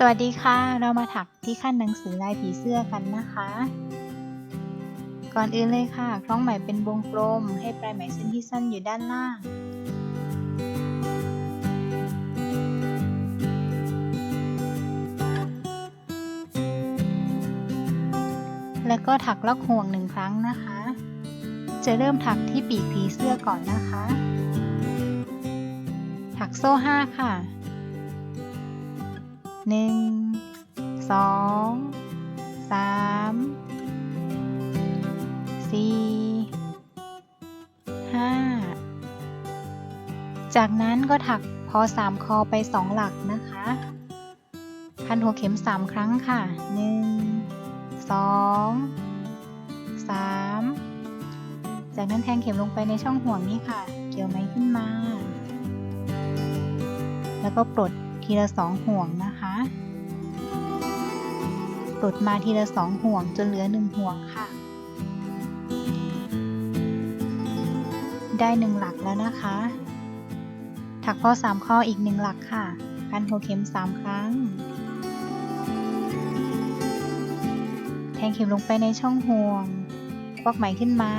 สวัสดีค่ะ เรามาถักที่ขั้นหนังสือลายผีเสื้อกันนะคะ ก่อนอื่นเลยค่ะคล้องไหมเป็นวงกลม ให้ปลายไหมเส้นที่สั้นอยู่ด้านล่าง แล้วก็ถักล็อกห่วงหนึ่งครั้งนะคะ จะเริ่มถักที่ปีกผีเสื้อก่อนนะคะ ถักโซ่ห้าค่ะ หนึ่งสองสามสี่ห้าจากนั้นก็ถักพอสามคอไปสองหลักนะคะพันหัวเข็มสามครั้งค่ะหนึ่งสองสามจากนั้นแทงเข็มลงไปในช่องห่วงนี้ค่ะ เกี่ยวไหมขึ้นมา แล้วก็ปลดทีละสองห่วงนะคะ ปลดมาทีละสองห่วงจนเหลือหนึ่งห่วงค่ะ ได้หนึ่งหลักแล้วนะคะ ถักข้อสามข้ออีกหนึ่งหลักค่ะพันหัวเข็มสามครั้ง แทงเข็มลงไปในช่องห่วงควักไหมขึ้นมา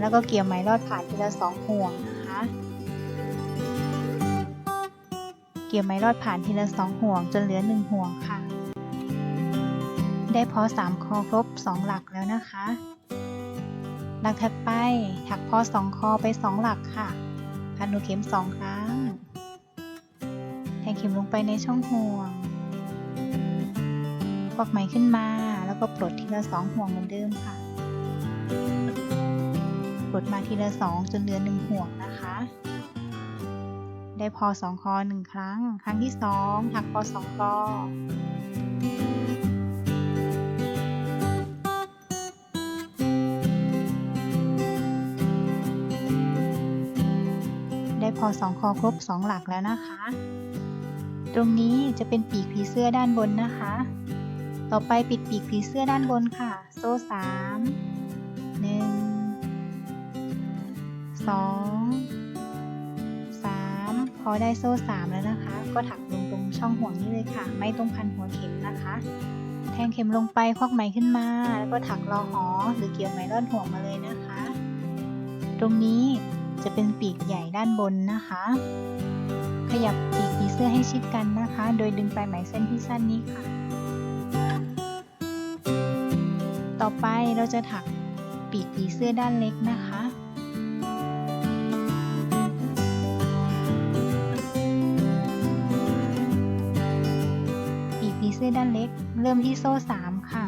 แล้วก็เกี่ยวไหมลอดผ่านทีละสองห่วง กี่ยวไหมลอดผ่านทีละสองห่วงจนเหลือหนึ่งห่วงค่ะ ได้พอสามคอครบสองหลักแล้วนะคะ หลักถัดไปถักพอสองคอไปสองหลักค่ะ พันหัวเข็มสองครั้ง แทงเข็มลงไปในช่องห่วงควักไหมขึ้นมาแล้วก็ปลดทีละสองห่วงเหมือนเดิมค่ะ ปลดมาทีละสองจนเหลือหนึ่งห่วงนะคะ ได้พอสองคอหนึ่งครั้ง ครั้งที่สองถักพอสองคอได้พอสองคอครบสองหลักแล้วนะคะ ตรงนี้จะเป็นปีกผีเสื้อด้านบนนะคะ ต่อไปปิดปีกผีเสื้อด้านบนค่ะ โซ่สามหนึ่งสอง พอได้โซ่สามแล้วนะคะ ก็ถักลงตรงช่องห่วงนี้เลยค่ะ ไม่ต้องพันหัวเข็มนะคะ แทงเข็มลงไปควักไหมขึ้นมา แล้วก็ถักรอหอหรือเกี่ยวไหมลอดห่วงมาเลยนะคะ ตรงนี้จะเป็นปีกใหญ่ด้านบนนะคะ ขยับปีกผีเสื้อให้ชิดกันนะคะ โดยดึงปลายไหมเส้นที่สั้นนี้ค่ะ ต่อไปเราจะถักปีกผีเสื้อด้านเล็กนะคะ ด้านเล็ก เริ่มที่โซ่สามค่ะ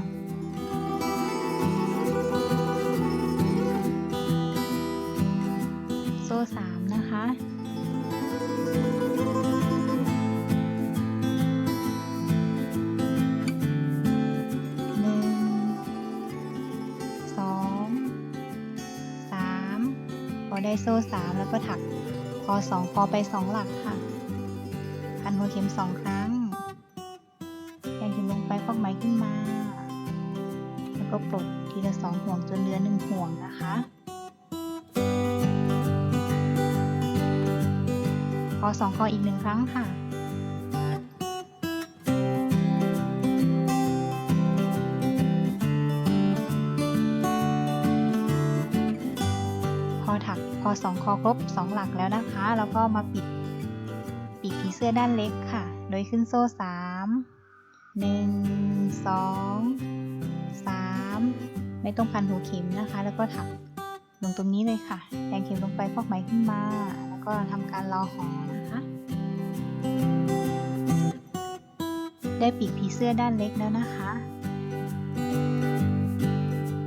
โซ่สามนะคะหนึ่งสองสามพอได้โซ่สามแล้วก็ถักพอสองพอไปสองหลักค่ะ พันหัวเข็มสองครั้ง 2 ห่วงจนเหลือ 1 ห่วงนะคะ ขอ 2 คออีก 1 ครั้งค่ะพอถักพอ 2 คอครบ 2 หลักแล้วนะคะ แล้วก็มาปิดปิดผีเสื้อด้านเล็กค่ะ โดยขึ้นโซ่ 3 1 2 3 ไม่ต้องพันหัวเข็มนะคะ แล้วก็ถักลงตรงนี้เลยค่ะแทงเข็มลงไปพอกไหมขึ้นมา แล้วก็ทำการรอหอนะคะ ได้ปีกผีเสื้อด้านเล็กแล้วนะคะ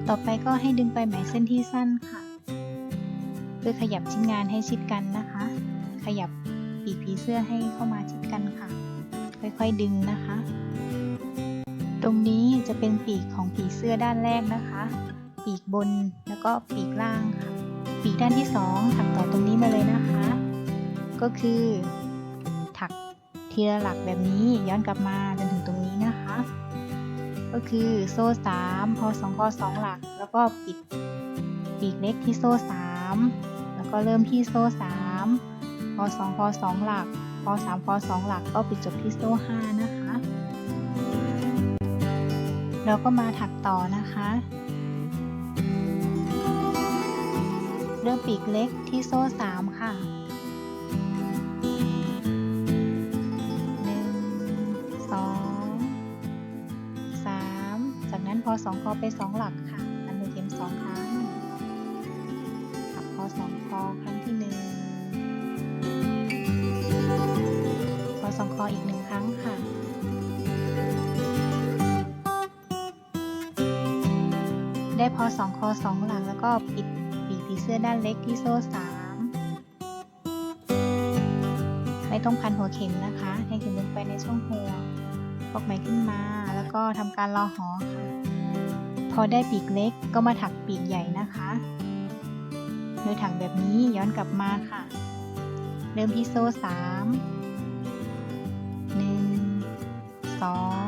ต่อไปก็ให้ดึงไปไหมเส้นที่สั้นค่ะ เพื่อขยับชิ้นงานให้ชิดกันนะคะ ขยับปีกผีเสื้อให้เข้ามาชิดกันค่ะ ค่อยๆดึงนะคะ รงนี้จะเป็นปีกของผีเสื้อด้านแรกนะคะ ปีกบนแล้วก็ปีกล่างค่ะ ปีกด้านที่สองถักต่อตรงนี้มาเลยนะคะ ก็คือ ถักทีละหลักแบบนี้ย้อนกลับมาจนถึงตรงนี้นะคะ ก็คือโซ่สามพอสองคอสองหลัก แล้วก็ปิดปีกเล็กที่โซ่สามแล้วก็เริ่มที่โซ่สามพอสองพอสองหลักพอสามพอสองหลักก็ปิดจบที่โซ่ห้านะคะ แล้วก็มาถักต่อนะคะ เริ่มปีกเล็กที่โซ่สามค่ะหนึ่งสองสามจากนั้นพอสองคอไปสองหลักค่ะ ได้พอสองคอสองหลังแล้วก็ปิดปีกผีเสื้อด้านเล็กที่โซ่สามไม่ต้องพันหัวเข็มนะคะให้เข็มลงไปในช่องห่วงพกไหมขึ้นมาแล้วก็ทำการรอหอค่ะ พอได้ปีกเล็กก็มาถักปีกใหญ่นะคะโดยถักแบบนี้ย้อนกลับมาค่ะ เริ่มที่โซ่สามหนึ่งสอง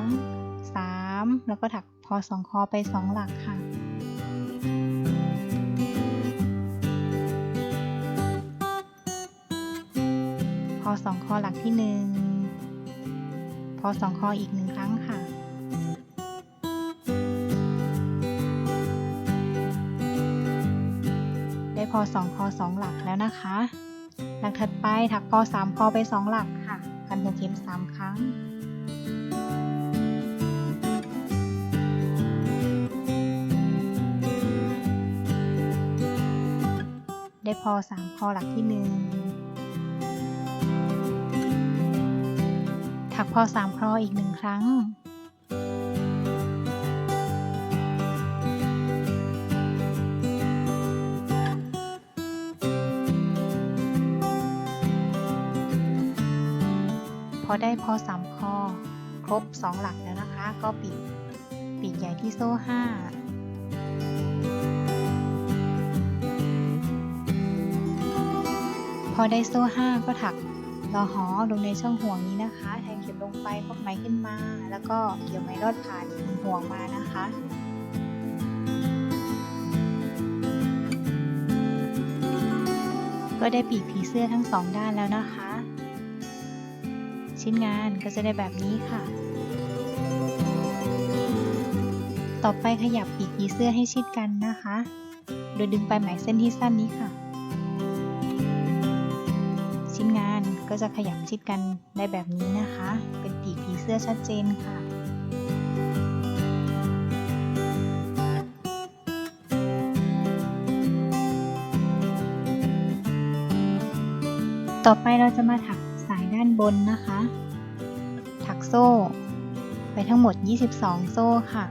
สามแล้วก็ถักพอสองคอไปสองหลักค่ะ พอสองคอหลักที่หนึ่งพอสองคออีกหนึ่งครั้งค่ะ ได้พอสองคอสองหลักแล้วนะคะ หลักถัดไปถักพอสามคอไปสองหลักค่ะ กันหัเข็มสามครั้งได้พอสามคอหลักที่หนึ่ง พอสามคออีกหนึ่งครั้ง พอได้พอสามคอครบสองหลักแล้วนะคะ ก็ปิดปีกใหญ่ที่โซ่ห้าพอได้โซ่ห้าก็ถักรอหอลงในช่องห่วงนี้นะคะ ลงไปพกไหมขึ้นมา แล้วก็เกี่ยวไหมรอดผ่านห่วงมานะคะก็ได้ปีกผีเสื้อทั้งสองด้านแล้วนะคะ ชิ้นงานก็จะได้แบบนี้ค่ะ ต่อไปขยับปีกผีเสื้อให้ชิดกันนะคะ โดยดึงปลายไหมเส้นที่สั้นนี้ค่ะ ก็จะขยับชิดกันได้แบบนี้นะคะ เป็นปีกผีเสื้อชัดเจนค่ะต่อไปเราจะมาถักสายด้านบนนะคะ ถักโซ่ ไปทั้งหมด 22 โซ่ค่ะ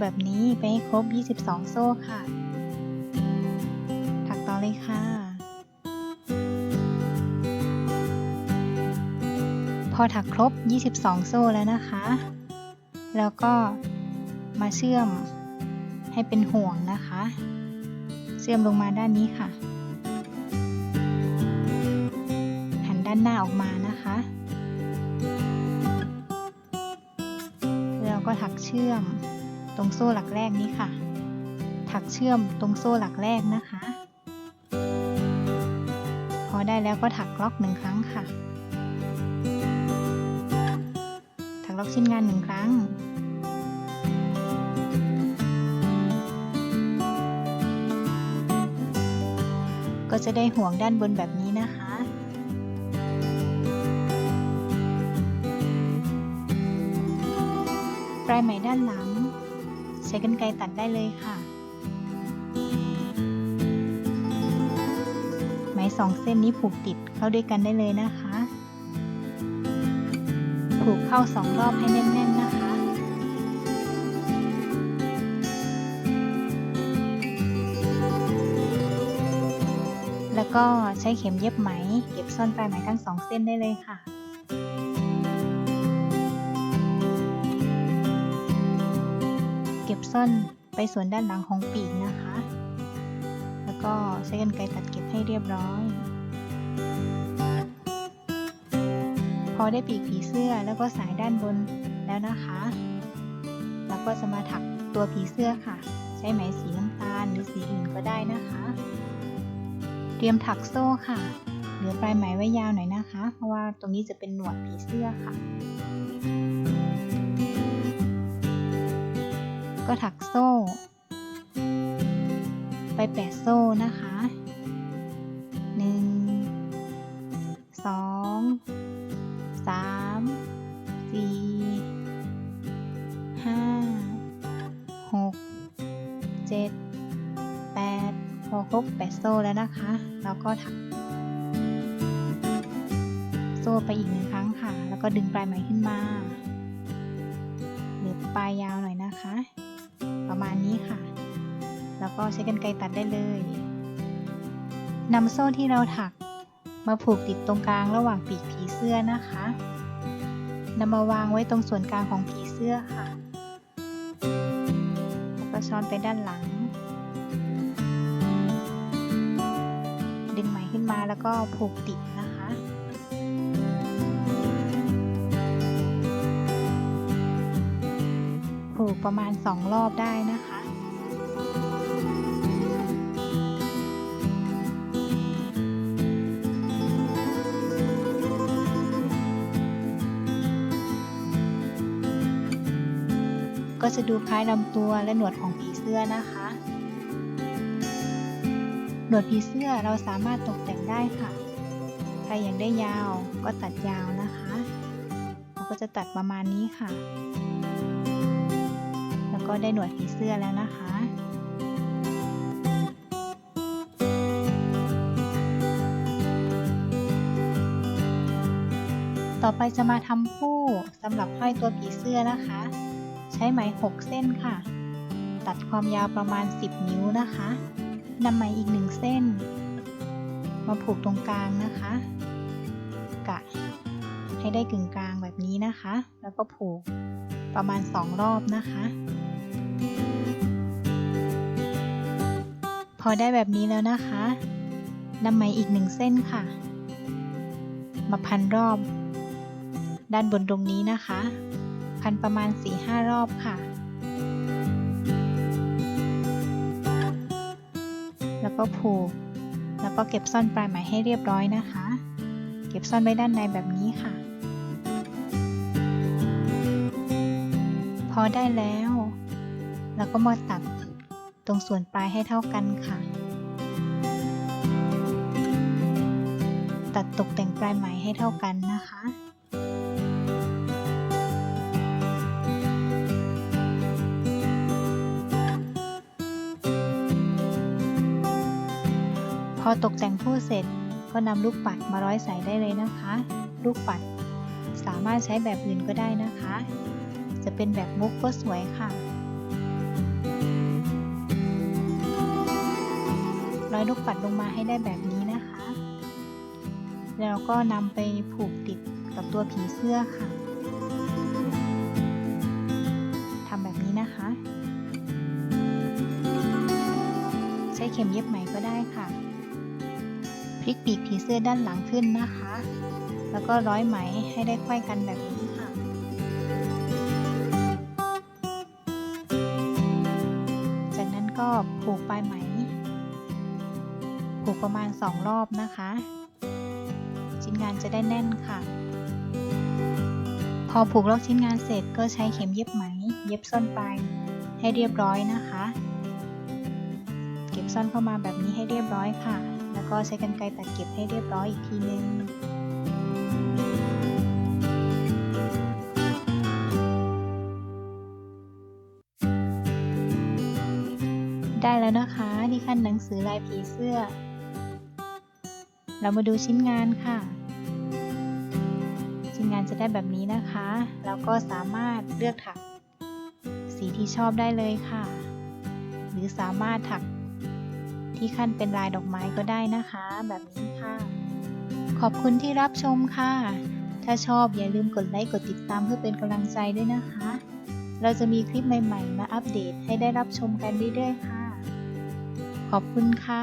แบบนี้ไปให้ครบ 22 โซ่ค่ะ ถักต่อเลยค่ะ พอถักครบ 22 โซ่แล้วนะคะ แล้วก็มาเชื่อมให้เป็นห่วงนะคะ เชื่อมลงมาด้านนี้ค่ะ หันด้านหน้าออกมานะคะแล้วก็ถักเชื่อม ตรงโซ่หลักแรกนี้ค่ะ ถักเชื่อมตรงโซ่หลักแรกนะคะ พอได้แล้วก็ถักล็อกหนึ่งครั้งค่ะ ถักล็อกชิ้นงานหนึ่งครั้งก็จะได้ห่วงด้านบนแบบนี้นะคะ ปลายไหมด้านหลัง ช้กรรไกรตัดได้เลยค่ะ ไหมสองเส้นนี้ผูกติดเข้าด้วยกันได้เลยนะคะ ผูกเข้าสองรอบให้แน่นๆนะคะแล้วก็ใช้เข็มเย็บไหม เก็บซ่อนปลายไหมทั้งสองเส้นได้เลยค่ะ ซ่อนไปส่วนด้านหลังของปีกนะคะ แล้วก็ใช้กรรไกรตัดเก็บให้เรียบร้อย พอได้ปีกผีเสื้อแล้วก็สายด้านบนแล้วนะคะ แล้วก็จะมาถักตัวผีเสื้อค่ะสช้ไหมสีน้ำตาลหรือสีอื่นก็ได้นะคะ เตรียมถักโซ่ค่ะ เหลือปลายไหมไว้ยาวหน่อยนะคะ เพราะว่าตรงนี้จะเป็นหนวดผีเสื้อค่ะ ก็ถักโซ่ ไปแปดโซ่นะคะหนึ่งสองสามสี่ห้าหกเจ็ดแปดพอครบแปดโซ่แล้วนะคะแล้วก็ถักโซ่ไปอีกหนึ่งครั้งค่ะ แล้วก็ดึงปลายไหมขึ้นมา เหลือปลายยาวหน่อยนะ ก็ใช้กรรไกรตัดได้เลยนำโซ่ที่เราถักมาผูกติดตรงกลางระหว่างปีกผีเสื้อนะคะนำมาวางไว้ตรงส่วนกลางของผีเสื้อค่ะแล้วก็ช้อนไปด้านหลัง ดึงไหมขึ้นมาแล้วก็ผูกติดนะคะผูกประมาณ 2 รอบได้นะคะ จะดูคล้ายลำตัวและหนวดของผีเสื้อนะคะ หนวดผีเสื้อเราสามารถตกแต่งได้ค่ะ ใครอยากได้ยาวก็ตัดยาวนะคะ เราก็จะตัดประมาณนี้ค่ะ แล้วก็ได้หนวดผีเสื้อแล้วนะคะต่อไปจะมาทำผู้สำหรับห้อยตัวผีเสื้อนะคะ ใช้ไหม 6 เส้นค่ะ ตัดความยาวประมาณ 10 นิ้วนะคะนำไหมอีก1เส้น มาผูกตรงกลางนะคะ กะ ให้ได้กึ่งกลางแบบนี้นะคะ แล้วก็ผูกประมาณ 2 รอบนะคะ พอได้แบบนี้แล้วนะคะนำไหมอีก1เส้นค่ะ มาพันรอบ ด้านบนตรงนี้นะคะ พันประมาณ 4-5 รอบค่ะ แล้วก็ผูก แล้วก็เก็บซ่อนปลายไหมให้เรียบร้อยนะคะ เก็บซ่อนไว้ด้านในแบบนี้ค่ะ พอได้แล้ว แล้วก็มาตัดตรงส่วนปลายให้เท่ากันค่ะ ตัดตกแต่งปลายไหมให้เท่ากันนะคะ ตกแต่งผู้เสร็จก็นำลูกปัดมาร้อยใส่ได้เลยนะคะ ลูกปัดสามารถใช้แบบอื่นก็ได้นะคะ จะเป็นแบบมุกก็สวยค่ะ ร้อยลูกปัดลงมาให้ได้แบบนี้นะคะ แล้วก็นำไปผูกติดกับตัวผีเสื้อค่ะทำแบบนี้นะคะ ใช้เข็มเย็บไหมก็ได้ค่ะ พลิกปีกผีเสื้อด้านหลังขึ้นนะคะ แล้วก็ร้อยไหมให้ได้ไขว้กันแบบนี้ค่ะ จากนั้นก็ผูกปลายไหม ผูกประมาณ 2 รอบนะคะ ชิ้นงานจะได้แน่นค่ะ พอผูกล็อกชิ้นงานเสร็จก็ใช้เข็มเย็บไหม เย็บส้นปลายให้เรียบร้อยนะคะ เก็บซ่อนเข้ามาแบบนี้ให้เรียบร้อยค่ะ ก็ใช้กรรไกรตัดเก็บให้เรียบร้อยอีกทีนึงได้แล้วนะคะที่ขั้นหนังสือลายผีเสื้อ เรามาดูชิ้นงานค่ะ ชิ้นงานจะได้แบบนี้นะคะ แล้วก็สามารถเลือกถัก สีที่ชอบได้เลยค่ะ หรือสามารถถัก ที่ขั้นเป็นลายดอกไม้ก็ได้นะคะ แบบนี้ค่ะ ขอบคุณที่รับชมค่ะ ถ้าชอบอย่าลืมกดไลค์กดติดตามเพื่อเป็นกำลังใจด้วยนะคะ เราจะมีคลิปใหม่ ๆ มาอัปเดตให้ได้รับชมกันเรื่อยๆค่ะ ขอบคุณค่ะ